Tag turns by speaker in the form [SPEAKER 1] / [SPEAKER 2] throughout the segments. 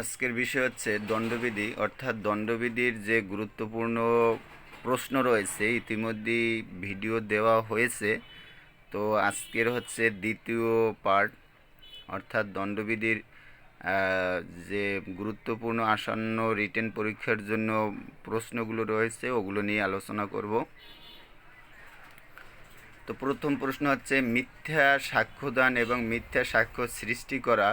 [SPEAKER 1] আজকের বিষয় হচ্ছে দণ্ডবিধি, অর্থাৎ দণ্ডবিধির যে গুরুত্বপূর্ণ প্রশ্ন রয়েছে ইতিমধ্যেই ভিডিও দেওয়া হয়েছে। তো আজকের হচ্ছে দ্বিতীয় পার্ট অর্থাৎ দণ্ডবিধির যে গুরুত্বপূর্ণ আসন্ন রিটেন পরীক্ষার জন্য প্রশ্নগুলো রয়েছে, ওগুলো নিয়ে আলোচনা করব। তো প্রথম প্রশ্ন হচ্ছে, মিথ্যা সাক্ষ্যদান এবং মিথ্যা সাক্ষ্য সৃষ্টি করা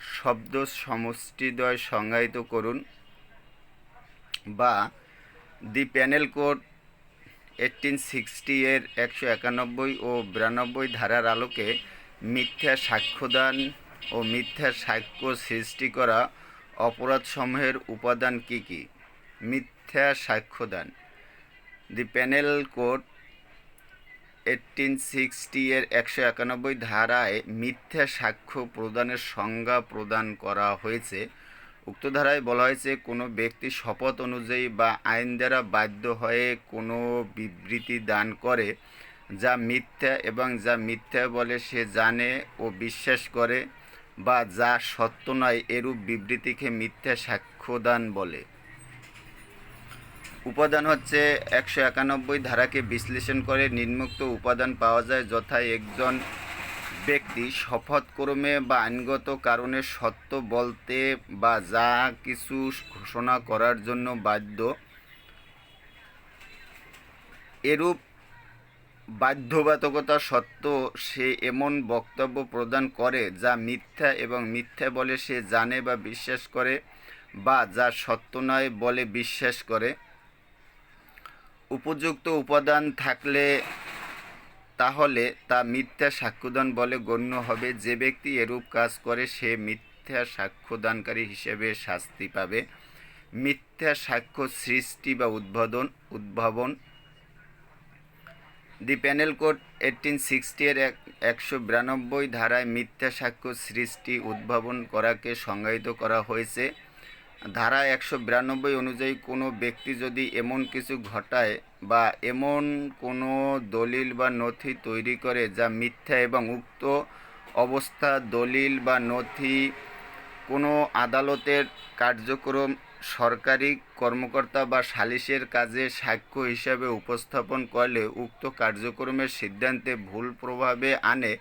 [SPEAKER 1] শব্দ সমষ্টিদ্বয় সংজ্ঞায়িত করুন বা the Penal Code eighteen sixty এর একশো একানব্বই ও বিরানব্বই ধারার আলোকে মিথ্যা সাক্ষ্যদান ও মিথ্যা সাক্ষ্য সৃষ্টি করা অপরাধসমূহের উপাদান কী কী? মিথ্যা সাক্ষ্যদান। The Penal Code eighteen sixty এর একশো একানব্বই ধারায় মিথ্যা সাক্ষ্য প্রদানের সংজ্ঞা প্রদান করা হয়েছে। উক্ত ধারায় বলা হয়েছে, কোনো ব্যক্তি শপথ অনুযায়ী বা আইন দ্বারা বাধ্য হয়ে কোনো বিবৃতি দান করে যা মিথ্যা এবং যা মিথ্যা বলে সে জানে ও বিশ্বাস করে বা যা সত্য নয়, এরূপ বিবৃতিকে মিথ্যা সাক্ষ্যদান বলে। উপাদান হচ্ছে একশো একানব্বই ধারাকে বিশ্লেষণ করে নিম্নোক্ত উপাদান পাওয়া যায় যথা একজন ব্যক্তি শপথক্রমে বা আইনগত কারণে সত্য বলতে বা যা কিছু ঘোষণা করার জন্য বাধ্য এরূপ বাধ্যবাধকতা সত্ত্বেও সে এমন বক্তব্য প্রদান করে যা মিথ্যা এবং মিথ্যা বলে সে জানে বা বিশ্বাস করে বা যা সত্য নয় বলে বিশ্বাস করে। উপযুক্ত উপাদান থাকলে তাহলে তা মিথ্যা সাক্ষ্যদান বলে গণ্য হবে। যে ব্যক্তি এরূপ কাজ করে, সে মিথ্যা সাক্ষ্যদানকারী হিসেবে শাস্তি পাবে। মিথ্যা সাক্ষ্য সৃষ্টি বা উদ্বোধন, উদ্ভাবন। The Penal Code eighteen sixty এর এক একশো বিরানব্বই ধারায় মিথ্যা সাক্ষ্য সৃষ্টি, উদ্ভাবন করাকে সংজ্ঞায়িত করা হয়েছে। ধারা একশো বিরানব্বই অনুযায়ী কোনো ব্যক্তি যদি এমন কিছু ঘটায় বা এমন কোনো দলিল বা নথি তৈরি করে যা মিথ্যা এবং উক্ত অবস্থা, দলিল বা নথি কোনো আদালতের কার্যক্রম, সরকারি কর্মকর্তা বা সালিসের কাজে সাক্ষ্য হিসাবে উপস্থাপন করলে উক্ত কার্যক্রমের সিদ্ধান্তে ভুল প্রভাবে আনে,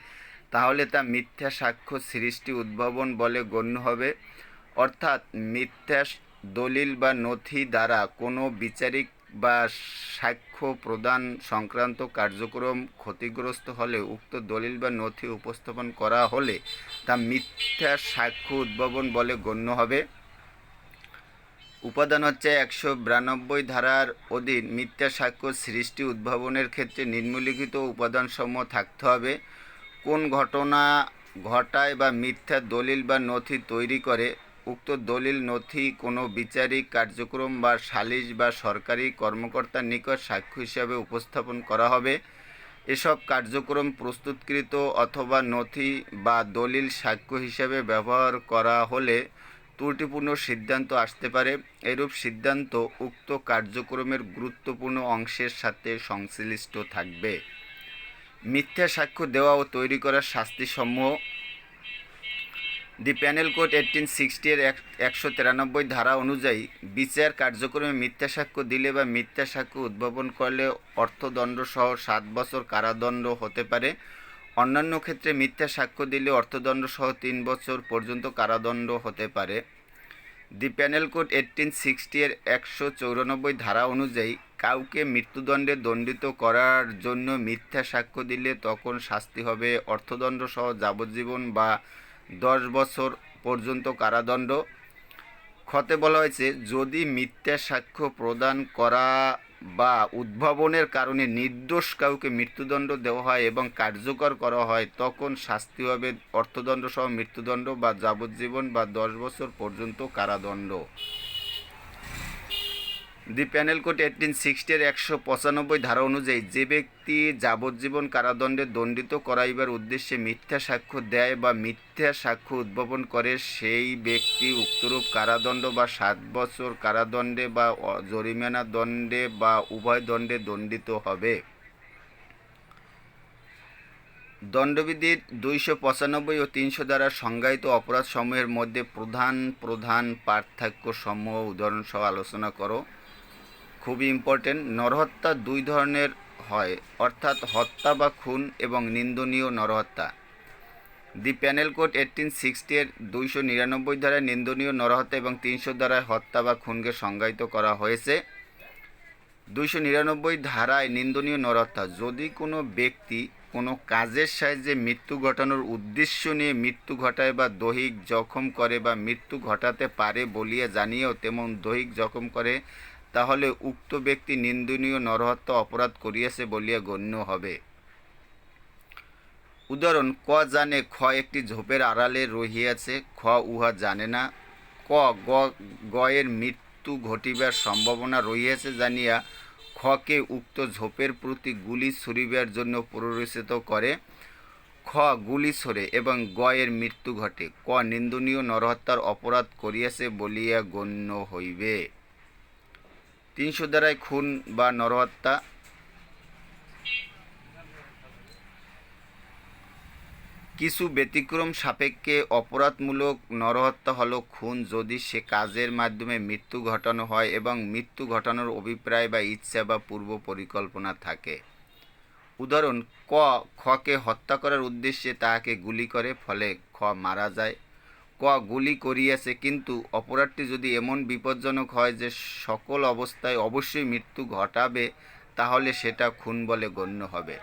[SPEAKER 1] তাহলে তা মিথ্যা সাক্ষ্য সৃষ্টি, উদ্ভাবন বলে গণ্য হবে। অর্থাৎ মিথ্যা দলিল বা নথি দ্বারা কোনো বিচারিক বা সাক্ষ্য প্রদান সংক্রান্ত কার্যক্রম ক্ষতিগ্রস্ত হলে উক্ত দলিল বা নথি উপস্থাপন করা হলে তা মিথ্যা সাক্ষ্য উদ্ভাবন বলে গণ্য হবে। উপাদান হচ্ছে একশো বিরানব্বই ধারার অধীন মিথ্যা সাক্ষ্য সৃষ্টি উদ্ভাবনের ক্ষেত্রে নিম্নলিখিত উপাদানসমূহ থাকতে হবে। কোন ঘটনা ঘটায় বা মিথ্যা দলিল বা নথি তৈরি করে উক্ত দলিল নথি কোনো বিচারিক কার্যক্রম বা সালিস বা সরকারি কর্মকর্তার নিকট সাক্ষ্য হিসাবে উপস্থাপন করা হবে। এসব কার্যক্রম প্রস্তুতকৃত অথবা নথি বা দলিল সাক্ষ্য হিসাবে ব্যবহার করা হলে ত্রুটিপূর্ণ সিদ্ধান্ত আসতে পারে। এরূপ সিদ্ধান্ত উক্ত কার্যক্রমের গুরুত্বপূর্ণ অংশের সাথে সংশ্লিষ্ট থাকবে। মিথ্যা সাক্ষ্য দেওয়া ও তৈরি করার শাস্তিসমূহ the Penal Code eighteen sixty এর একশো তিরানব্বই ধারা অনুযায়ী বিচার কার্যক্রমে মিথ্যা সাক্ষ্য দিলে বা মিথ্যা সাক্ষ্য উদ্ভাবন করলে অর্থদণ্ড সহ সাত বছর কারাদণ্ড হতে পারে। অন্যান্য ক্ষেত্রে মিথ্যা সাক্ষ্য দিলে অর্থদণ্ড সহ তিন বছর পর্যন্ত কারাদণ্ড হতে পারে। The Penal Code eighteen sixty এর একশো চৌরানব্বই ধারা অনুযায়ী কাউকে মৃত্যুদণ্ডে দণ্ডিত করার জন্য মিথ্যা সাক্ষ্য দিলে তখন শাস্তি হবে অর্থদণ্ড সহ যাবজ্জীবন বা দশ বছর পর্যন্ত কারাদণ্ড। খতে বলা হয়েছে, যদি মিথ্যা সাক্ষ্য প্রদান করা বা উদ্ভাবনের কারণে নির্দোষ কাউকে মৃত্যুদণ্ড দেওয়া হয় এবং কার্যকর করা হয়, তখন শাস্তি হবে অর্থদণ্ড সহ মৃত্যুদণ্ড বা যাবজ্জীবন বা দশ বছর পর্যন্ত কারাদণ্ড। দি প্যানেল কোড এইটিন সিক্সটির একশো পঁচানব্বই ধারা অনুযায়ী যে ব্যক্তি যাবজ্জীবন কারাদণ্ডে দণ্ডিত করাইবার উদ্দেশ্যে মিথ্যা সাক্ষ্য দেয় বা মিথ্যা সাক্ষ্য উদ্ভাবন করে, সেই ব্যক্তি উক্তরূপ কারাদণ্ড বা সাত বছর কারাদণ্ডে বা জরিমানা দণ্ডে বা উভয় দণ্ডে দণ্ডিত হবে। দণ্ডবিধির দুইশো পঁচানব্বই ও তিনশো দ্বারা সংজ্ঞায়িত অপরাধসমূহের মধ্যে প্রধান প্রধান পার্থক্য সমূহ উদাহরণসহ আলোচনা করো। খুবই ইম্পর্টেন্ট নরহত্যা দুই ধরনের হয়, অর্থাৎ হত্যা বা খুন এবং নিন্দনীয় নরহত্যা। The Penal Code eighteen sixty এর দুইশো নিরানব্বই ধারায় নিন্দনীয় নরহত্যা এবং তিনশো ধারায় হত্যা বা খুনকে সংজ্ঞায়িত করা হয়েছে। দুইশো নিরানব্বই ধারায় নিন্দনীয় নরহত্যা, যদি কোনো ব্যক্তি কোনো কাজের সাহায্যে মৃত্যু ঘটানোর উদ্দেশ্য নিয়ে মৃত্যু ঘটায় বা দৈহিক জখম করে বা মৃত্যু ঘটাতে পারে বলিয়া জানিয়েও তেমন দৈহিক জখম করে তাহলে উক্ত ব্যক্তি নিন্দনীয় নরহত্যা অপরাধ করিয়াছে বলিয়া গণ্য হবে। উদাহরণ, ক জানে খ একটি ঝোপের আড়ালে রহিয়াছে, খ উহা জানে না, ক গ, গয়ের মৃত্যু ঘটিবার সম্ভাবনা রহিয়াছে জানিয়া খকে উক্ত ঝোপের প্রতি গুলি ছুরিবার জন্য প্ররোচিত করে, খ গুলি ছড়ে এবং গয়ের মৃত্যু ঘটে। ক নিন্দনীয় নরহত্যার অপরাধ করিয়াছে বলিয়া গণ্য হইবে। তিনশো দ্বারায় খুন বা নরহত্যা। কিছু ব্যতিক্রম সাপেক্ষে অপরাধমূলক নরহত্যা হলো খুন যদি সে কাজের মাধ্যমে মৃত্যু ঘটানো হয় এবং মৃত্যু ঘটানোর অভিপ্রায় বা ইচ্ছা বা পূর্ব পরিকল্পনা থাকে। উদাহরণ, ক খকে হত্যা করার উদ্দেশ্যে তাহাকে গুলি করে, ফলে খ মারা যায়। ক গুলি করিয়াছে কিন্তু অপরাধটি যদি এমন বিপজ্জনক হয় যে সকল অবস্থায় অবশ্যই মৃত্যু ঘটাবে, তাহলে সেটা খুন বলে গণ্য হবে।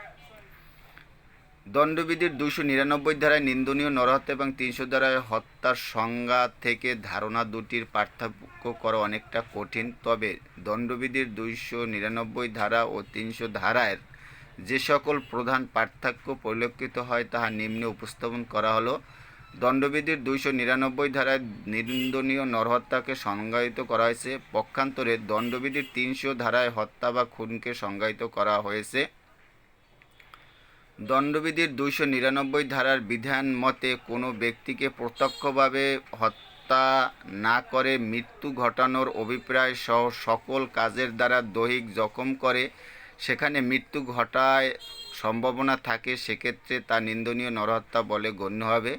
[SPEAKER 1] দণ্ডবিধির দুশো নিরানব্বই ধারায় নিন্দনীয় নরহত্যা এবং তিনশো ধারায় হত্যার সংজ্ঞা থেকে ধারণা দুটির পার্থক্য করা অনেকটা কঠিন। তবে দণ্ডবিধির দুইশো নিরানব্বই ধারা ও তিনশো ধারায় যে সকল প্রধান পার্থক্য পরিলক্ষিত হয়, তাহা নিম্নে উপস্থাপন করা হলো। দণ্ডবিধির দুইশো নিরানব্বই ধারায় নিন্দনীয় নরহত্যাকে সংজ্ঞায়িত করা হয়েছে। পক্ষান্তরে দণ্ডবিধির তিনশো ধারায় হত্যা বা খুনকে সংজ্ঞায়িত করা হয়েছে। দণ্ডবিধির দুইশো নিরানব্বই ধারার বিধান মতে কোনো ব্যক্তিকে প্রত্যক্ষভাবে হত্যা না করে মৃত্যু ঘটানোর অভিপ্রায় সহ সকল কাজের দ্বারা দৈহিক জখম করে, সেখানে মৃত্যু ঘটায় সম্ভাবনা থাকে, সেক্ষেত্রে তা নিন্দনীয় নরহত্যা বলে গণ্য হবে।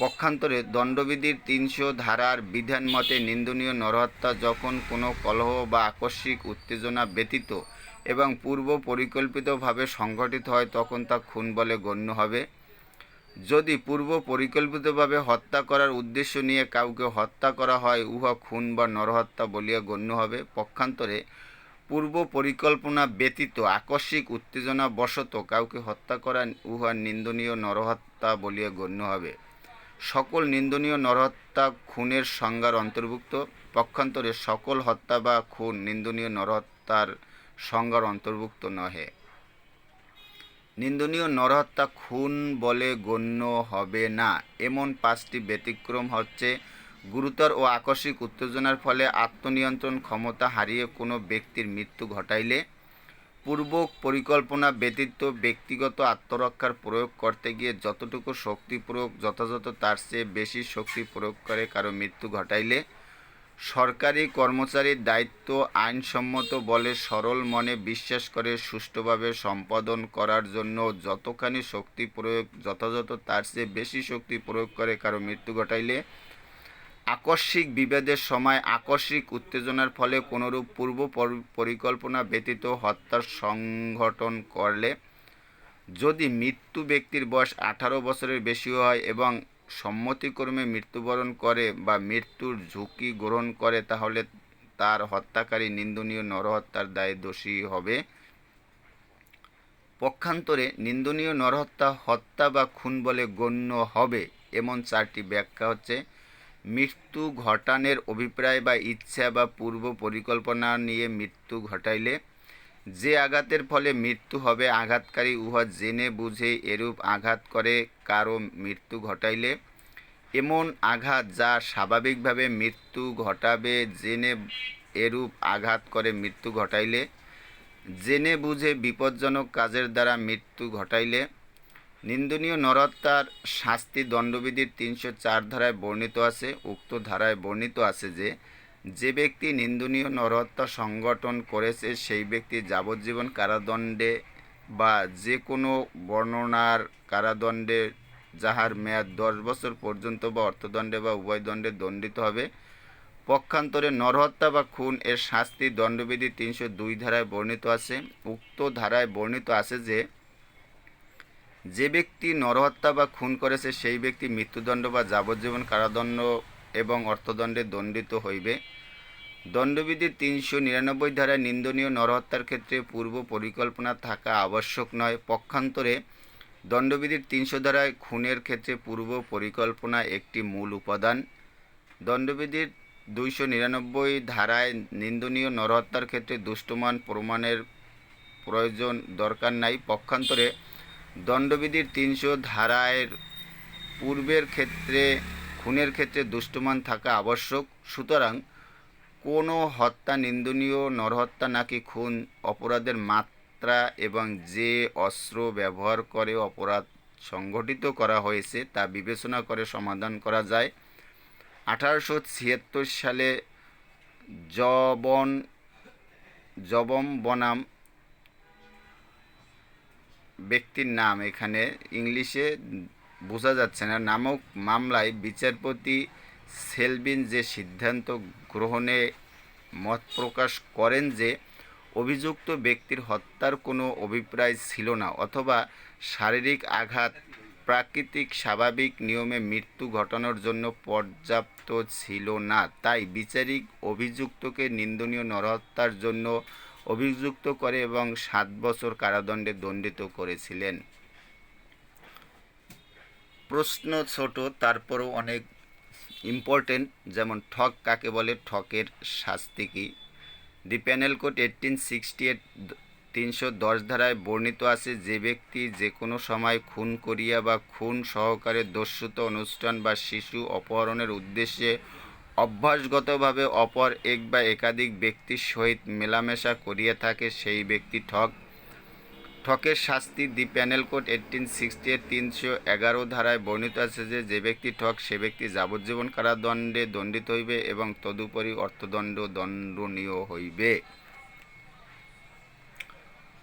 [SPEAKER 1] পক্ষান্তরে দণ্ডবিধির তিনশো ধারার বিধান মতে নিন্দনীয় নরহত্যা যখন কোনো কলহ বা আকস্মিক উত্তেজনা ব্যতীত এবং পূর্ব পরিকল্পিতভাবে সংঘটিত হয়, তখন তা খুন বলে গণ্য হবে। যদি পূর্ব পরিকল্পিতভাবে হত্যা করার উদ্দেশ্য নিয়ে কাউকে হত্যা করা হয়, উহা খুন বা নরহত্যা বলিয়া গণ্য হবে। পক্ষান্তরে পূর্ব পরিকল্পনা ব্যতীত আকস্মিক উত্তেজনা বশত কাউকে হত্যা করা, উহা নিন্দনীয় নরহত্যা বলিয়া গণ্য হবে। সকল নিন্দনীয় নরহত্যা খুনের সংজ্ঞার অন্তর্ভুক্ত। পক্ষান্তরে সকল হত্যা বা খুন নিন্দনীয় নরহত্যার সংজ্ঞার অন্তর্ভুক্ত নহে। নিন্দনীয় নরহত্যা খুন বলে গণ্য হবে না। এমন পাঁচটি ব্যতিক্রম হচ্ছে, গুরুতর ও আকস্মিক উত্তেজনার ফলে আত্মনিয়ন্ত্রণ ক্ষমতা হারিয়ে কোনো ব্যক্তির মৃত্যু ঘটাইলে পূর্ব পরিকল্পনা ব্যতীত ব্যক্তিগত আত্মরক্ষার প্রয়োগ করতে গিয়ে যতটুকু শক্তি প্রয়োগ, যথাযথ তার চেয়ে বেশি শক্তি প্রয়োগ করে কারও মৃত্যু ঘটাইলে সরকারি কর্মচারীর দায়িত্ব আইনসম্মত বলে সরল মনে বিশ্বাস করে সুষ্ঠুভাবে সম্পাদন করার জন্য যতখানি শক্তি প্রয়োগ, যথাযথ তার চেয়ে বেশি শক্তি প্রয়োগ করে কারও মৃত্যু ঘটাইলে আকস্মিক বিভেদের সময় আকস্মিক উত্তেজনার ফলে কোনোরূপ পূর্ব পরিকল্পনা ব্যতীত হত্যার সংঘটন করলে যদি মৃত্যু ব্যক্তির বয়স আঠারো বছরের বেশি হয় এবং সম্মতিক্রমে মৃত্যুবরণ করে বা মৃত্যুর ঝুঁকি গ্রহণ করে, তাহলে তার হত্যাকারী নিন্দনীয় নরহত্যার দায়ে দোষী হবে। পক্ষান্তরে নিন্দনীয় নরহত্যা, হত্যা বা খুন বলে গণ্য হবে, এমন চারটি ব্যাখ্যা হচ্ছে। মৃত্যু ঘটানোর অভিপ্রায় বা ইচ্ছা বা পূর্ব পরিকল্পনা নিয়ে মৃত্যু ঘটাইলে, যে আঘাতের ফলে মৃত্যু হবে আঘাতকারী উহা জেনে বুঝে এরূপ আঘাত করে কারও মৃত্যু ঘটাইলে, এমন আঘাত যা স্বাভাবিকভাবে মৃত্যু ঘটাবে জেনে এরূপ আঘাত করে মৃত্যু ঘটাইলে, জেনে বুঝে বিপজ্জনক কাজের দ্বারা মৃত্যু ঘটাইলে নিন্দনীয় নরহত্যার শাস্তি দণ্ডবিধির তিনশো চার ধারায় বর্ণিত আছে। উক্ত ধারায় বর্ণিত আছে যে যে ব্যক্তি নিন্দনীয় নরহত্যা সংগঠন করেছে, সেই ব্যক্তি যাবজ্জীবন কারাদণ্ডে বা যে কোনো বর্ণনার কারাদণ্ডে যাহার মেয়াদ দশ বছর পর্যন্ত বা অর্থদণ্ডে বা উভয় দণ্ডে দণ্ডিত হবে। পক্ষান্তরে নরহত্যা বা খুন এর শাস্তি দণ্ডবিধি তিনশো দুই ধারায় বর্ণিত আছে। উক্ত ধারায় বর্ণিত আছে যে যে ব্যক্তি নরহত্যা বা খুন করেছে, সেই ব্যক্তি মৃত্যুদণ্ড বা যাবজ্জীবন কারাদণ্ড এবং অর্থদণ্ডে দণ্ডিত হইবে। দণ্ডবিধি তিনশো নিরানব্বই ধারায় নিন্দনীয় নরহত্যার ক্ষেত্রে পূর্ব পরিকল্পনা থাকা আবশ্যক নয়। পক্ষান্তরে দণ্ডবিধির তিনশো ধারায় খুনের ক্ষেত্রে পূর্ব পরিকল্পনা একটি মূল উপাদান। দণ্ডবিধির দুইশো নিরানব্বই ধারায় নিন্দনীয় নরহত্যার ক্ষেত্রে দুষ্টমান প্রমাণের প্রয়োজন দরকার নাই। পক্ষান্তরে দণ্ডবিধির তিনশো ধারায়ের পূর্বের ক্ষেত্রে, খুনের ক্ষেত্রে দুষ্টমান থাকা আবশ্যক। সুতরাং কোনো হত্যা নিন্দনীয়, নরহত্যা নাকি খুন অপরাধের মাত্রা এবং যে অস্ত্র ব্যবহার করে অপরাধ সংগঠিত করা হয়েছে তা বিবেচনা করে সমাধান করা যায়। আঠারোশো ছিয়াত্তর সালে জবন জবম বনাম ব্যক্তির নাম এখানে ইংলিশে বোঝা যাচ্ছে না। নামক মামলায় বিচারপতি সেলবিন যে সিদ্ধান্ত গ্রহণে মত প্রকাশ করেন যে অভিযুক্ত ব্যক্তির হত্যার কোনো অভিপ্রায় ছিল না অথবা শারীরিক আঘাত, প্রাকৃতিক স্বাভাবিক নিয়মে মৃত্যু ঘটানোর জন্য পর্যাপ্ত ছিল না, তাই বিচারিক অভিযুক্তকে নিন্দনীয় নরহত্যার জন্য অভিযুক্ত করে এবং সাত বছর কারাদণ্ডে দণ্ডিত করেছিলেন। প্রশ্ন ছোট, তারপরও অনেক ইম্পর্টেন্ট যেমন ঠক কাকে বলে? ঠকের শাস্তি কী? The Penal Code eighteen sixty eight তিনশো দশ ধারায় বর্ণিত আছে, যে ব্যক্তি যে কোনো সময় খুন করিয়া বা খুন সহকারে দস্যুত অনুষ্ঠান বা শিশু অপহরণের উদ্দেশ্যে অভ্যাসগতভাবে অপর এক বা একাধিক ব্যক্তির সহিত মেলামেশা করিয়া থাকে সেই ব্যক্তি ঠক। ঠকের শাস্তি the Penal Code eighteen sixty এর তিনশো এগারো ধারায় বর্ণিত আছে যে যে ব্যক্তি ঠক, সে ব্যক্তি যাবজ্জীবন কারাদণ্ডে দণ্ডিত হইবে এবং তদুপরি অর্থদণ্ড দণ্ডনীয় হইবে।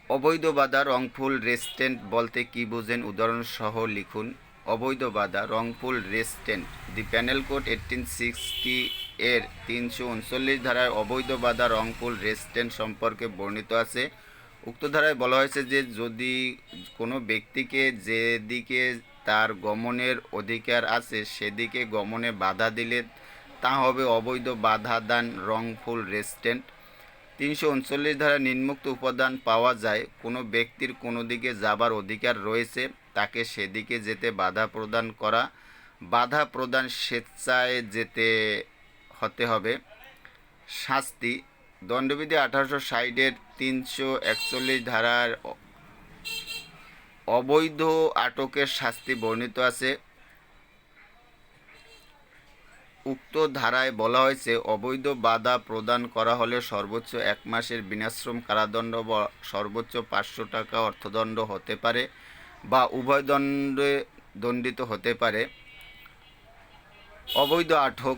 [SPEAKER 1] অবৈধ বাধা, রংফুল, রেস্টেন্ট বলতে কি বোঝেন? উদাহরণসহ লিখুন। অবৈধ বাধা wrongful restraint the Penal Code eighteen sixty এর তিনশো উনচল্লিশ ধারায় অবৈধ বাধা রংফুল রেস্টেন্ট সম্পর্কে বর্ণিত আছে। উক্ত ধারায় বলা হয়েছে যে, যদি কোনো ব্যক্তিকে যেদিকে তার গমনের অধিকার আছে, সেদিকে গমনে বাধা দিলে তা হবে অবৈধ বাধা দান রংফুল রেস্টেন্ট তিনশো উনচল্লিশ ধারা নিম্নোক্ত উপাদান পাওয়া যায়। কোনো ব্যক্তির কোনো দিকে যাবার অধিকার রয়েছে। তাকে সেদিকে যেতে বাধা প্রদান করা, বাধা প্রদান স্বেচ্ছায় যেতে হতে হবে। শাস্তি, দণ্ডবিধি আঠারোশো ষাটের তিনশো একচল্লিশ ধারার অবৈধ আটকের শাস্তি বর্ণিত আছে। উক্ত ধারায় বলা হয়েছে, অবৈধ বাধা প্রদান করা হলে সর্বোচ্চ এক মাসের বিনাশ্রম কারাদণ্ড বা সর্বোচ্চ পাঁচশো টাকা অর্থদণ্ড হতে পারে। বা উভয় দণ্ডে দণ্ডিত হতে পারে। অবৈধ আটক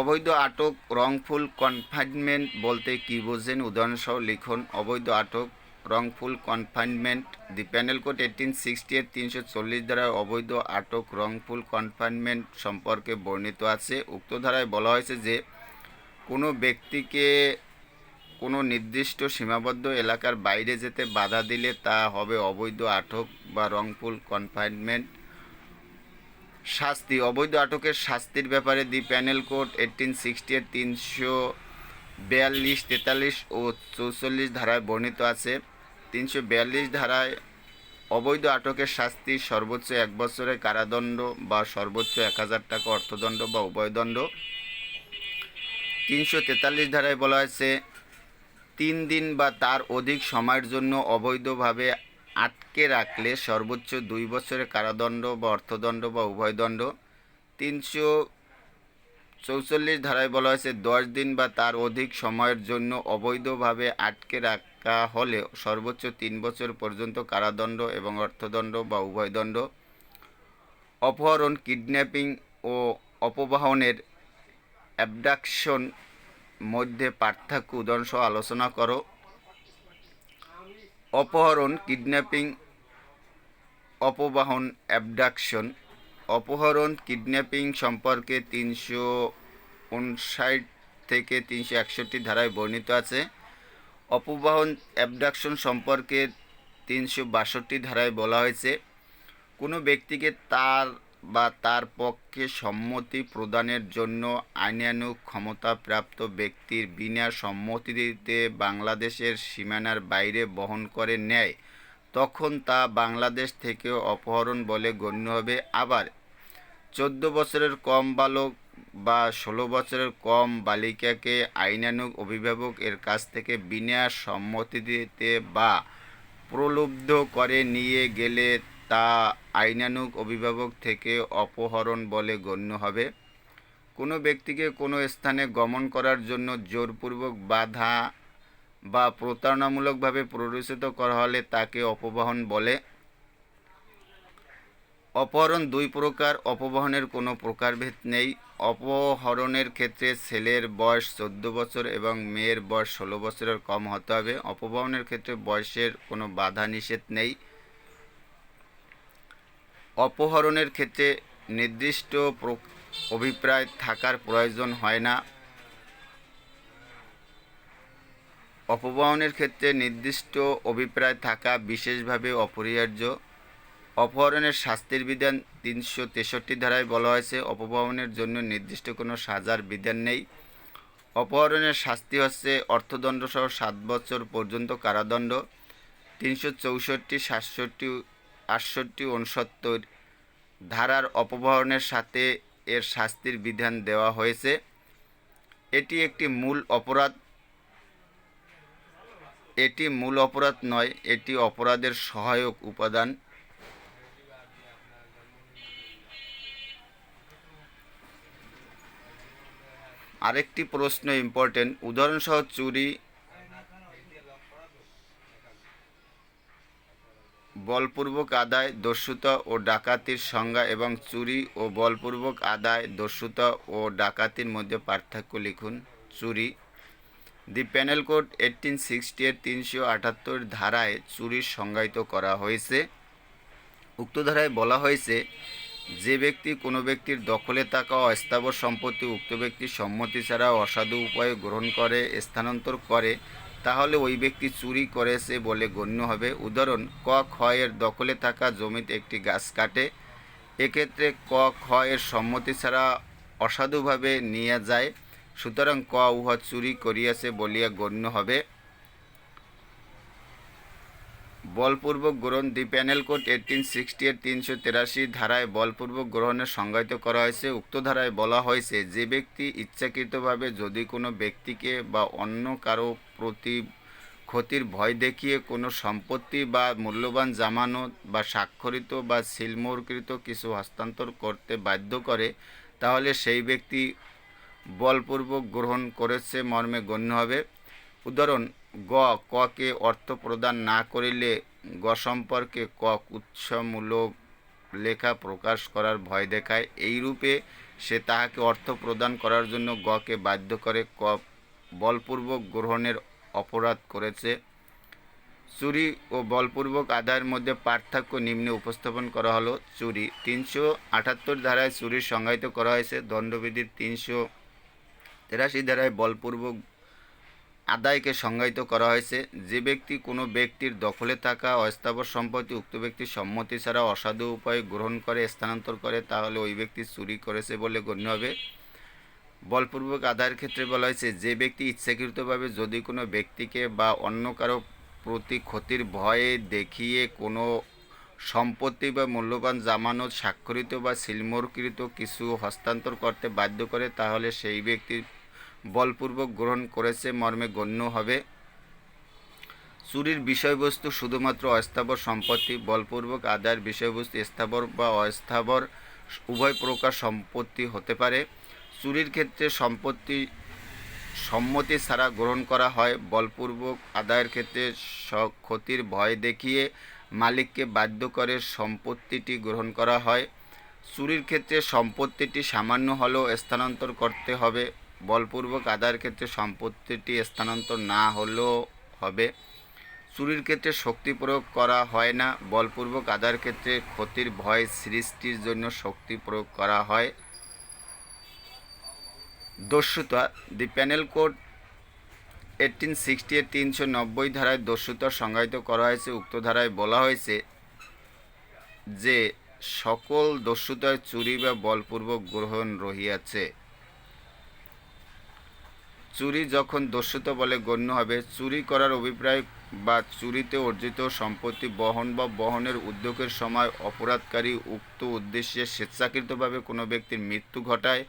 [SPEAKER 1] অবৈধ আটক রংফুল কনফাইনমেন্ট বলতে কী বোঝেন? উদাহরণসহ লিখুন, অবৈধ আটক wrongful confinement, the Penal Code eighteen sixty এর তিনশো চল্লিশ ধারায় অবৈধ আটক রংফুল কনফাইনমেন্ট সম্পর্কে বর্ণিত আছে। উক্ত ধারায় বলা হয়েছে যে, কোনো ব্যক্তিকে কোনো নির্দিষ্ট সীমাবদ্ধ এলাকার বাইরে যেতে বাধা দিলে তা হবে অবৈধ আটক বা রংফুল কনফাইনমেন্ট শাস্তি। অবৈধ আটকের শাস্তির ব্যাপারে the Penal Code eighteen sixty এর তিনশো বিয়াল্লিশ তেতাল্লিশ ও চৌচল্লিশ ধারায় বর্ণিত আছে। তিনশো বিয়াল্লিশ ধারায় অবৈধ আটকের শাস্তি সর্বোচ্চ এক বছরের কারাদণ্ড বা সর্বোচ্চ এক হাজার টাকা অর্থদণ্ড বা উভয়দণ্ড। তিনশো তেতাল্লিশ ধারায় বলা হয়েছে তিন দিন বা তার অধিক সময়ের জন্য অবৈধভাবে আটকে রাখলে সর্বোচ্চ দুই বছরের কারাদণ্ড বা অর্থদণ্ড বা উভয়দণ্ড। তিনশো চৌচল্লিশ ধারায় বলা হয়েছে, দশ দিন বা তার অধিক সময়ের জন্য অবৈধভাবে আটকে রাখা হলে সর্বোচ্চ তিন বছর পর্যন্ত কারাদণ্ড এবং অর্থদণ্ড বা উভয়দণ্ড। অপহরণ, কিডন্যাপিং ও অপবাহনের অ্যাবডাকশন মধ্যে পার্থক্য উদাহরণসহ আলোচনা করো। অপহরণ, কিডন্যাপিং, অপবাহন, অ্যাবডাকশন। অপহরণ, কিডন্যাপিং সম্পর্কে তিনশো উনষাট থেকে তিনশো একষট্টি ধারায় বর্ণিত আছে। অপবাহন, অ্যাবডাকশন সম্পর্কে তিনশো বাষট্টি ধারায় বলা হয়েছে। কোনো ব্যক্তিকে তার বা তার পক্ষে সম্মতি প্রদানের জন্য আইনানুগ ক্ষমতাপ্রাপ্ত ব্যক্তির বিনা সম্মতিতে বাংলাদেশের সীমানার বাইরে বহন করে নেয়, তখন তা বাংলাদেশ থেকে অপহরণ বলে গণ্য হবে। আবার চোদ্দ বছরের কম বালক বা ষোলো বছরের কম বালিকাকে আইনানুগ অভিভাবক এর কাছ থেকে বিনা সম্মতি দিতে বা প্রলুব্ধ করে নিয়ে গেলে তা আইনানুগ অভিভাবক থেকে অপহরণ বলে গণ্য হবে। কোনো ব্যক্তিকে কোনো স্থানে গমন করার জন্য জোরপূর্বক বাধা বা প্রতারণামূলকভাবে প্ররোচিত করা হলে তাকে অপবাহন বলে। অপহরণ দুই প্রকার অপবহনের কোনো প্রকারভেদ নেই। অপহরণের ক্ষেত্রে ছেলের বয়স চোদ্দ বছর এবং মেয়ের বয়স ষোলো বছরের কম হতে হবে। অপবহনের ক্ষেত্রে বয়সের কোনো বাধা নিষেধ নেই। অপহরণের ক্ষেত্রে নির্দিষ্ট প্র- অভিপ্রায় থাকার প্রয়োজন হয় না। অপবহনের ক্ষেত্রে নির্দিষ্ট অভিপ্রায় থাকা বিশেষভাবে অপরিহার্য। অপহরণের শাস্তির বিধান তিনশো তেষট্টি ধারায় বলা হয়েছে, অপহরণের জন্য নির্দিষ্ট কোনো সাজার বিধান নেই। অপহরণের শাস্তি হচ্ছে অর্থদণ্ড সহ সাত বছর পর্যন্ত কারাদণ্ড, তিনশো চৌষট্টি, সাতষট্টি আটষট্টি উনসত্তর ধারার অপহরণের সাথে এর শাস্তির বিধান দেওয়া হয়েছে। এটি একটি মূল অপরাধ। এটি মূল অপরাধ নয়, এটি অপরাধের সহায়ক উপাদান। আরেকটি প্রশ্ন ইম্পর্টেন্ট উদাহরণসহ চুরি বলপূর্বক আদায়, দস্যুতা ও ডাকাতির সংজ্ঞা এবং চুরি ও বলপূর্বক আদায়, দস্যুতা ও ডাকাতির মধ্যে পার্থক্য লিখুন। চুরি। The Penal Code eighteen sixty এর তিনশো আটাত্তর ধারায় চুরির সংজ্ঞায়িত করা হয়েছে। উক্ত ধারায় বলা হয়েছে, যে ব্যক্তি কোনো ব্যক্তির দখলে থাকা অস্থাবর সম্পত্তি উক্ত ব্যক্তির সম্মতি ছাড়া অসাধু উপায়ে গ্রহণ করে, স্থানান্তর করে তাহলে ওই ব্যক্তি চুরি করেছে বলে গণ্য হবে। উদাহরণ, ক এর দখলে থাকা জমিতে একটি গাছ কাটে। এক্ষেত্রে ক এর সম্মতি ছাড়া অসাধুভাবে নিয়ে যায়। সুতরাং ক উহা চুরি করিয়াছে বলিয়া গণ্য হবে। বলপূর্বক গ্রহণ the Penal Code eighteen sixty এর তিনশো তেরাশি ধারায় বলপূর্বক গ্রহণের সংজ্ঞায়িত করা হয়েছে। উক্ত ধারায় বলা হয়েছে, যে ব্যক্তি ইচ্ছাকৃতভাবে যদি কোনো ব্যক্তিকে বা অন্য কারও প্রতি ক্ষতির ভয় দেখিয়ে কোনো সম্পত্তি বা মূল্যবান জামানত বা স্বাক্ষরিত বা সিলমোরকৃত কিছু হস্তান্তর করতে বাধ্য করে, তাহলে সেই ব্যক্তি বলপূর্বক গ্রহণ করেছে, মর্মে গণ্য হবে। উদাহরণ গ, ককে অর্থ প্রদান না করিলে গ সম্পর্কে ক উৎসমূলক লেখা প্রকাশ করার ভয় দেখায়। এই রূপে সে তাহাকে অর্থ প্রদান করার জন্য গকে বাধ্য করে ক বলপূর্বক গ্রহণের অপরাধ করেছে। চুরি ও বলপূর্বক আদায়ের মধ্যে পার্থক্য নিম্নে উপস্থাপন করা হলো, চুরি তিনশো আটাত্তর ধারায় চুরির সংজ্ঞায়িত করা হয়েছে, দণ্ডবিধির তিনশো তেরাশি ধারায় বলপূর্বক আদায়কে সংজ্ঞায়িত করা হয়েছে। যে ব্যক্তি কোনো ব্যক্তির দখলে থাকা অস্থাবর সম্পত্তি উক্ত ব্যক্তির সম্মতি ছাড়া অসাধু উপায়ে গ্রহণ করে, স্থানান্তর করে, তাহলে ওই ব্যক্তি চুরি করেছে বলে গণ্য হবে। বলপূর্বক আদায়ের ক্ষেত্রে বলা হয়েছে, যে ব্যক্তি ইচ্ছাকৃতভাবে যদি কোনো ব্যক্তিকে বা অন্য কারও প্রতি ক্ষতির ভয়ে দেখিয়ে কোনো সম্পত্তি বা মূল্যবান জামানত স্বাক্ষরিত বা সিলমোরকৃত কিছু হস্তান্তর করতে বাধ্য করে, তাহলে সেই ব্যক্তি বলপূর্বক গ্রহণ করেছে, মর্মে গণ্য হবে। চুরির বিষয়বস্তু শুধুমাত্র অস্থাবর সম্পত্তি, বলপূর্বক আদায়ের বিষয়বস্তু স্থাবর বা অস্থাবর উভয় প্রকার সম্পত্তি হতে পারে। চুরির ক্ষেত্রে সম্পত্তি, সম্মতি ছাড়া গ্রহণ করা হয়। বলপূর্বক আদায়ের ক্ষেত্রে ক্ষতির ভয় দেখিয়ে মালিককে বাধ্য করে সম্পত্তিটি গ্রহণ করা হয়। চুরির ক্ষেত্রে সম্পত্তিটি সামান্য হলেও স্থানান্তর করতে হবে। বলপূর্বক আদায়ের ক্ষেত্রে সম্পত্তিটি স্থানান্তর না হলেও হবে। চুরির ক্ষেত্রে শক্তি প্রয়োগ করা হয় না। বলপূর্বক আদায়ের ক্ষেত্রে ক্ষতির ভয় সৃষ্টির জন্য শক্তি প্রয়োগ করা হয়। দস্যুতা, the Penal Code eighteen sixty এর তিনশো নব্বই ধারায় দস্যুতা সংজ্ঞায়িত করা হয়েছে। উক্ত ধারায় বলা হয়েছে যে সকল দস্যুতায় চুরি বা বলপূর্বক গ্রহণ রহিয়াছে। চুরি যখন দস্যুতা বলে গণ্য হবে, চুরি করার অভিপ্রায় বা চুরিতে অর্জিত সম্পত্তি বহন বা বহনের উদ্যোগের সময় অপরাধকারী উক্ত উদ্দেশ্যে স্বেচ্ছাকৃতভাবে কোনো ব্যক্তির মৃত্যু ঘটায়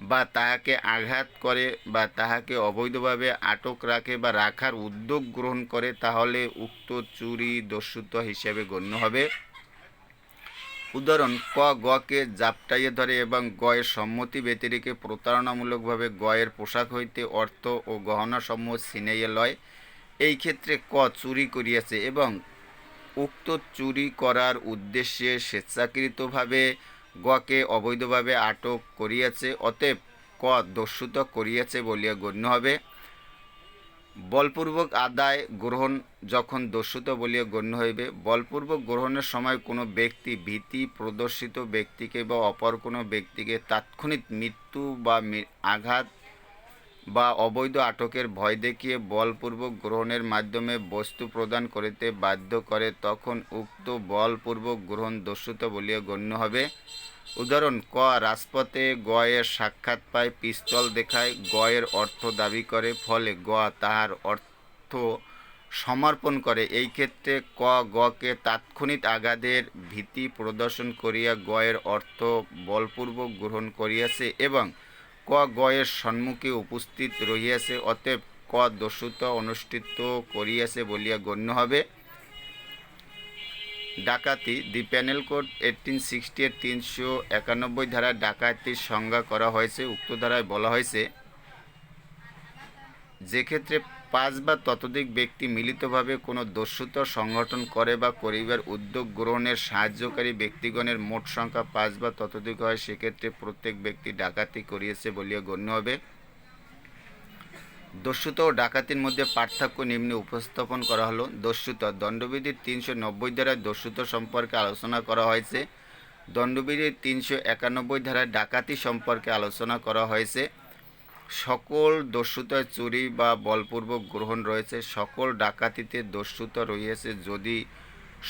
[SPEAKER 1] বা তাহাকে আঘাত করে বা তাহাকে অবৈধভাবে আটক রাখে বা রাখার উদ্যোগ গ্রহণ করে, তাহলে উক্ত চুরি দস্যুতা হিসেবে গণ্য হবে। উদাহরণ, ক, গকে জাপটাইয়ে ধরে এবং গয়ের সম্মতি ব্যতিরেকে প্রতারণামূলকভাবে গয়ের পোশাক হইতে অর্থ ও গহনা সমূহ ছিনাইয়া লয়। এই ক্ষেত্রে ক চুরি করিয়াছে এবং উক্ত চুরি করার উদ্দেশ্যে স্বেচ্ছাকৃতভাবে গকে অবৈধভাবে আটক করিয়াছে, অতএব ক দস্যুত করিয়াছে বলিয়া গণ্য হবে। বলপূর্বক আদায় গ্রহণ যখন দস্যুত বলিয়া গণ্য হইবে, বলপূর্বক গ্রহণের সময় কোনো ব্যক্তি ভীতি প্রদর্শিত ব্যক্তিকে বা অপর কোনো ব্যক্তিকে তাৎক্ষণিক মৃত্যু বা আঘাত বা অবৈধ আটকের ভয় দেখিয়ে বলপূর্বক গ্রহণের মাধ্যমে বস্তু প্রদান করিতে বাধ্য করে, তখন উক্ত বলপূর্বক গ্রহণ দস্যুত বলিয়া গণ্য হবে। উদাহরণ, ক, রাজপথে গয়ের সাক্ষাৎ পায়, পিস্তল দেখায়, গয়ের অর্থ দাবি করে, ফলে গ তাহার অর্থ সমর্পণ করে। এই ক্ষেত্রে ক, গকে তাৎক্ষণিক আঘাতের ভীতি প্রদর্শন করিয়া গয়ের অর্থ বলপূর্বক গ্রহণ করিয়াছে এবং ক, গয়ের সম্মুখে উপস্থিত রহিয়াছে, অতএব ক দস্যুতা অনুষ্ঠিত করিয়াছে বলিয়া গণ্য হবে। ডাকাতি, the Penal Code eighteen sixty এর তিনশো একানব্বই ধারায় ডাকাতির সংজ্ঞা করা হয়েছে। উক্ত ধারায় বলা হয়েছে, যে ক্ষেত্রে পাঁচ বা ততোধিক ব্যক্তি মিলিতভাবে কোনো দস্যুতা সংগঠন করে বা করিবার উদ্যোগ গ্রহণের সাহায্যকারী ব্যক্তিগণের মোট সংখ্যা পাঁচ বা ততোধিক হয়, সেক্ষেত্রে প্রত্যেক ব্যক্তি ডাকাতি করিয়েছে বলিয়া গণ্য হবে। দস্যুতা ও ডাকাতির মধ্যে পার্থক্য নিম্নে উপস্থাপন করা হলো। দস্যুতা দণ্ডবিধির তিনশো নব্বই ধারায় দস্যুতা সম্পর্কে আলোচনা করা হয়েছে। দণ্ডবিধির তিনশো একানব্বই ধারায় ডাকাতি সম্পর্কে আলোচনা করা হয়েছে। সকল দস্যুতায় চুরি বা বলপূর্বক গ্রহণ রয়েছে। সকল ডাকাতিতে দস্যুতা রয়েছে যদি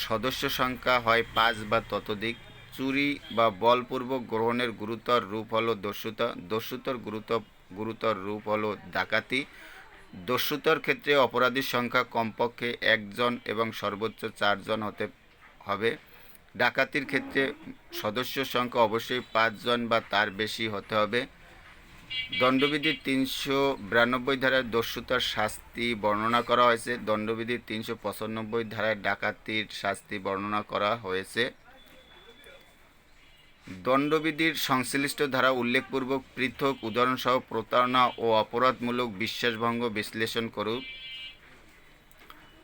[SPEAKER 1] সদস্য সংখ্যা হয় পাঁচ বা ততোধিক। চুরি বা বলপূর্বক গ্রহণের গুরুতর রূপ হলো দস্যুতা দস্যুতর গুরুতর গুরুতর রূপ হলো ডাকাতি। দস্যুতার ক্ষেত্রে অপরাধীর সংখ্যা কমপক্ষে একজন এবং সর্বোচ্চ চারজন হতে হবে। ডাকাতির ক্ষেত্রে সদস্য সংখ্যা অবশ্যই পাঁচজন বা তার বেশি হতে হবে। দণ্ডবিধির তিনশো বিরানব্বই ধারায় দস্যুতার শাস্তি বর্ণনা করা হয়েছে। দণ্ডবিধির তিনশো পঁচানব্বই ধারায় ডাকাতির শাস্তি বর্ণনা করা হয়েছে। দণ্ডবিধির সংশ্লিষ্ট ধারা উল্লেখপূর্বক পৃথক উদাহরণসহ প্রতারণা ও অপরাধমূলক বিশ্বাসভঙ্গ বিশ্লেষণ করুক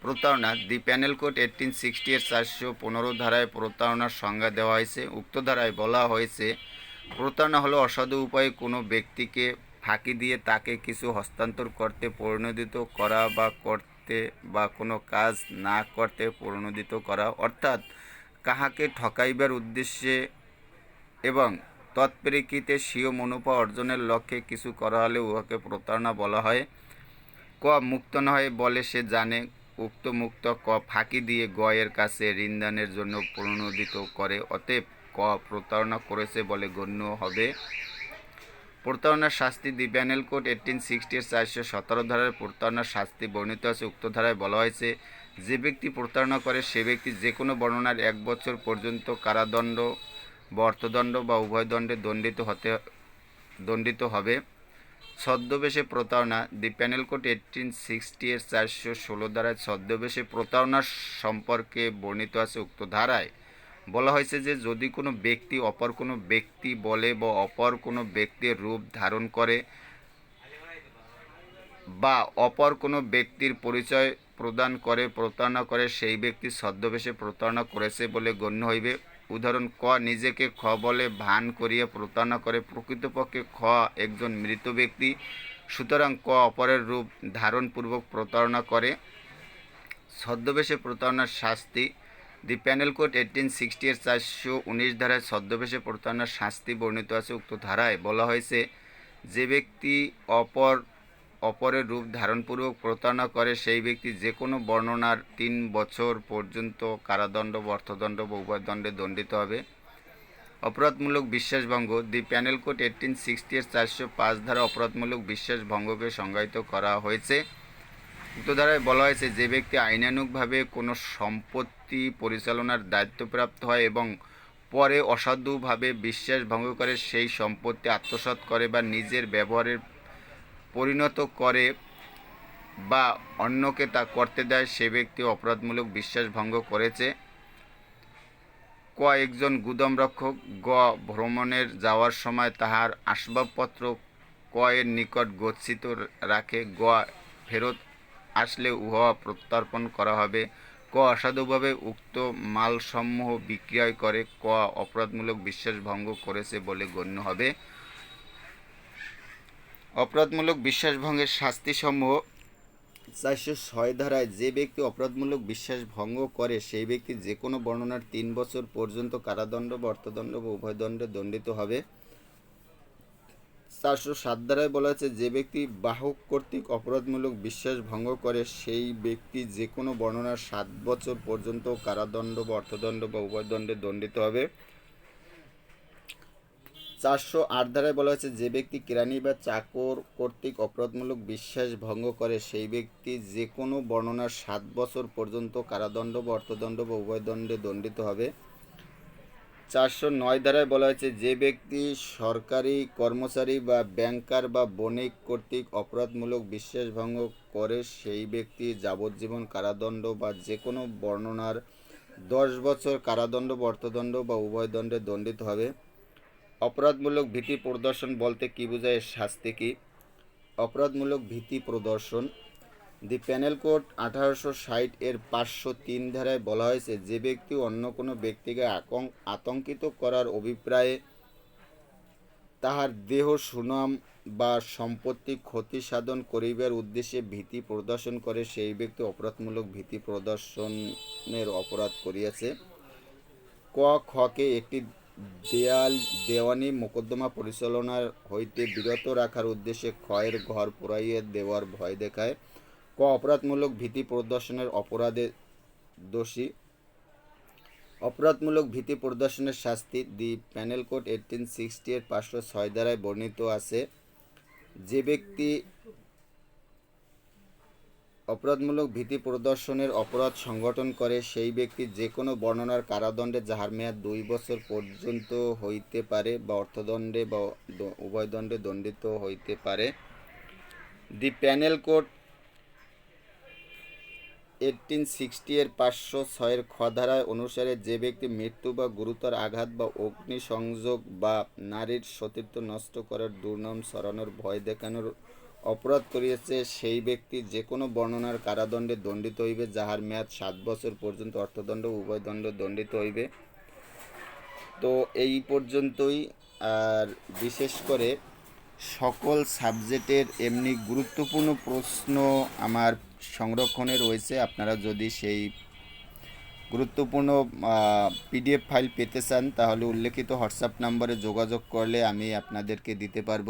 [SPEAKER 1] প্রতারণা, the Penal Code eighteen sixty এর চারশো পনেরো ধারায় প্রতারণার সংজ্ঞা দেওয়া হয়েছে। উক্ত ধারায় বলা হয়েছে, প্রতারণা হলো অসাধু উপায়ে কোনো ব্যক্তিকে ফাঁকি দিয়ে তাকে কিছু হস্তান্তর করতে, পরিণোদিত করা বা করতে বা কোনো কাজ না করতে পরিণোদিত করা। অর্থাৎ কাহাকে ঠকাইবার উদ্দেশ্যে এবং তৎপরিকৃতে স্বীয় মনোপা অর্জনের লক্ষ্যে কিছু করা হলে উহাকে প্রতারণা বলা হয়। ক, মুক্ত নয় বলে সে জানে, উক্ত মুক্ত ক ফাঁকি দিয়ে গয়ের কাছে ঋণদানের জন্য প্রণোদিত করে, অতএব ক প্রতারণা করেছে বলে গণ্য হবে। প্রতারণার শাস্তি the Penal Code eighteen sixty এর চারশো সতেরো ধারার প্রতারণার শাস্তি বর্ণিত আছে। উক্ত ধারায় বলা হয়েছে, যে ব্যক্তি প্রতারণা করে, সে ব্যক্তি যে কোনো বর্ণনার এক বছর পর্যন্ত কারাদণ্ড বা অর্থদণ্ড বা উভয় দণ্ডে দণ্ডিত হতে, দণ্ডিত হবে। ছদ্মবেশে প্রতারণা, the Penal Code eighteen sixty এর চারশো ষোলো ধারায় ছদ্মবেশে প্রতারণার সম্পর্কে বর্ণিত আছে উক্ত ধারায়। বলা হয়েছে যে, যদি কোনো ব্যক্তি অপর কোনো ব্যক্তি বলে বা অপর কোনো ব্যক্তির রূপ ধারণ করে বা অপর কোনো ব্যক্তির পরিচয় প্রদান করে, প্রতারণা করে, সেই ব্যক্তি ছদ্মবেশে প্রতারণা করেছে বলে গণ্য হইবে। উদাহরণ, ক, নিজেকে খ বলে ভান করিয়া প্রতারণা করে। প্রকৃতপক্ষে খ একজন মৃত ব্যক্তি, সুতরাং ক অপরের রূপ ধারণপূর্বক প্রতারণা করে। ছদ্মবেশে প্রতারণার শাস্তি, the Penal Code eighteen sixty এর চারশো উনিশ ধারায় ছদ্মবেশে প্রতারণার শাস্তি বর্ণিত আছে। উক্ত ধারায় বলা হয়েছে, যে ব্যক্তি অপর অপরের রূপ ধারণপূর্বক প্রতারণা করে সেই ব্যক্তি যে কোনো বর্ণনার তিন বছর পর্যন্ত কারাদণ্ড, অর্থদণ্ড বা উভয় দণ্ডে দণ্ডিত হবে। অপরাধমূলক বিশ্বাসভঙ্গ the Penal Code eighteen sixty এর চারশো পাঁচ ধারা অপরাধমূলক বিশ্বাসভঙ্গকে সংজ্ঞায়িত করা হয়েছে। উক্ত ধারায় বলা হয়েছে, যে ব্যক্তি আইনানুগভাবে কোনো সম্পত্তি পরিচালনার দায়িত্বপ্রাপ্ত হয় এবং পরে অসাধুভাবে বিশ্বাস ভঙ্গ করে, সেই সম্পত্তি আত্মসাৎ করে বা নিজের ব্যবহারের পরিণত করে বা অন্যকে তা করতে দেয়, সে ব্যক্তি অপরাধমূলক বিশ্বাস ভঙ্গ করেছে। ক, একজন গুদাম রক্ষক। গ, ভ্রমণের যাওয়ার সময় তাহার আসবাবপত্র ক এর নিকট গচ্ছিত রাখে। গ, ফেরত আসলে উহা প্রত্যর্পণ করা হবে। ক, অসাধুভাবে উক্ত মালসমূহ বিক্রয় করে। ক, অপরাধমূলক বিশ্বাস ভঙ্গ করেছে বলে গণ্য হবে। অপরাধমূলক বিশ্বাসভঙ্গের শাস্তিসমূহ চারশো ছয় ধারায় যে ব্যক্তি অপরাধমূলক বিশ্বাস ভঙ্গ করে, সেই ব্যক্তি যে কোনো বর্ণনার তিন বছর পর্যন্ত কারাদণ্ড বা অর্থদণ্ড বা উভয় দণ্ডে দণ্ডিত হবে। চারশো সাত ধারায় বলা আছে যে ব্যক্তি বাহক কর্তৃক অপরাধমূলক বিশ্বাস ভঙ্গ করে, সেই ব্যক্তি যে কোনো বর্ণনার সাত বছর পর্যন্ত কারাদণ্ড বা অর্থদণ্ড বা উভয় দণ্ডে দণ্ডিত হবে। চারশো আট ধারায় বলা হয়েছে, যে ব্যক্তি কেরানি বা চাকর কর্তৃক অপরাধমূলক বিশ্বাস ভঙ্গ করে, সেই ব্যক্তি যে কোনো বর্ণনার সাত বছর পর্যন্ত কারাদণ্ড বা অর্থদণ্ড বা উভয় দণ্ডে দণ্ডিত হবে। চারশো নয় ধারায় বলা হয়েছে, যে ব্যক্তি সরকারি কর্মচারী বা ব্যাংকার বা বণিক কর্তৃক অপরাধমূলক বিশ্বাস ভঙ্গ করে, সেই ব্যক্তি যাবজ্জীবন কারাদণ্ড বা যে কোনো বর্ণনার দশ বছর কারাদণ্ড বা অর্থদণ্ড বা উভয় দণ্ডে দণ্ডিত হবে। অপরাধমূলক ভীতি প্রদর্শন বলতে কী বোঝায় শাস্তি কী? অপরাধমূলক ভীতি প্রদর্শন। দি প্যানেল কোড আঠারোশো ষাট এর পাঁচশো তিন ধারায় বলা হয়েছে, যে ব্যক্তি অন্য কোনো ব্যক্তিকে আতঙ্কিত করার অভিপ্রায়ে তাহার দেহ, সুনাম বা সম্পত্তি ক্ষতি সাধন করিবার উদ্দেশ্যে ভীতি প্রদর্শন করে, সেই ব্যক্তি অপরাধমূলক ভীতি প্রদর্শনের অপরাধ করিয়াছে। ক খকে একটি দেয়াল, দেওয়ানি, মোকদ্দমা পরিচালনার হইতে বিরত রাখার উদ্দেশ্যে ক্ষয়ের ঘর পুরাইয়ে দেওয়ার ভয় দেখায়। ক, অপরাধমূলক ভীতি প্রদর্শনের অপরাধে দোষী। অপরাধমূলক ভীতি প্রদর্শনের শাস্তি the Penal Code eighteen sixty এর পাঁচশো ছয় দ্বারায় বর্ণিত আছে। যে ব্যক্তি অপরাধমূলক ভীতি প্রদর্শনের অপরাধ সংগঠন করে সেই ব্যক্তি যে কোনো বর্ণনার কারাদণ্ডে যাহার মেয়াদ দুই বছর পর্যন্ত হইতে পারে বা অর্থদণ্ডে বা উভয় দণ্ডে দণ্ডিত হইতে পারে। The Penal Code eighteen sixty এর পাঁচশো ছয়ের খধারায় অনুসারে যে ব্যক্তি মৃত্যু বা গুরুতর আঘাত বা অগ্নি সংযোগ বা নারীর সতীর্থ নষ্ট করার দুর্নাম সরানোর ভয় দেখানোর অপরাধ করিয়াছে সেই ব্যক্তি যে কোনো বর্ণনার কারাদণ্ডে দণ্ডিত হইবে, যাহার মেয়াদ সাত বছর পর্যন্ত, অর্থদণ্ড, উভয় দণ্ড দণ্ডিত হইবে। তো এই পর্যন্তই, আর বিশেষ করে সকল সাবজেক্টের এমনি গুরুত্বপূর্ণ প্রশ্ন আমার সংরক্ষণে রয়েছে। আপনারা যদি সেই গুরুত্বপূর্ণ পিডিএফ ফাইল পেতে চান, তাহলে উল্লেখিত হোয়াটসঅ্যাপ নাম্বারে যোগাযোগ করলে আমি আপনাদেরকে দিতে পারব।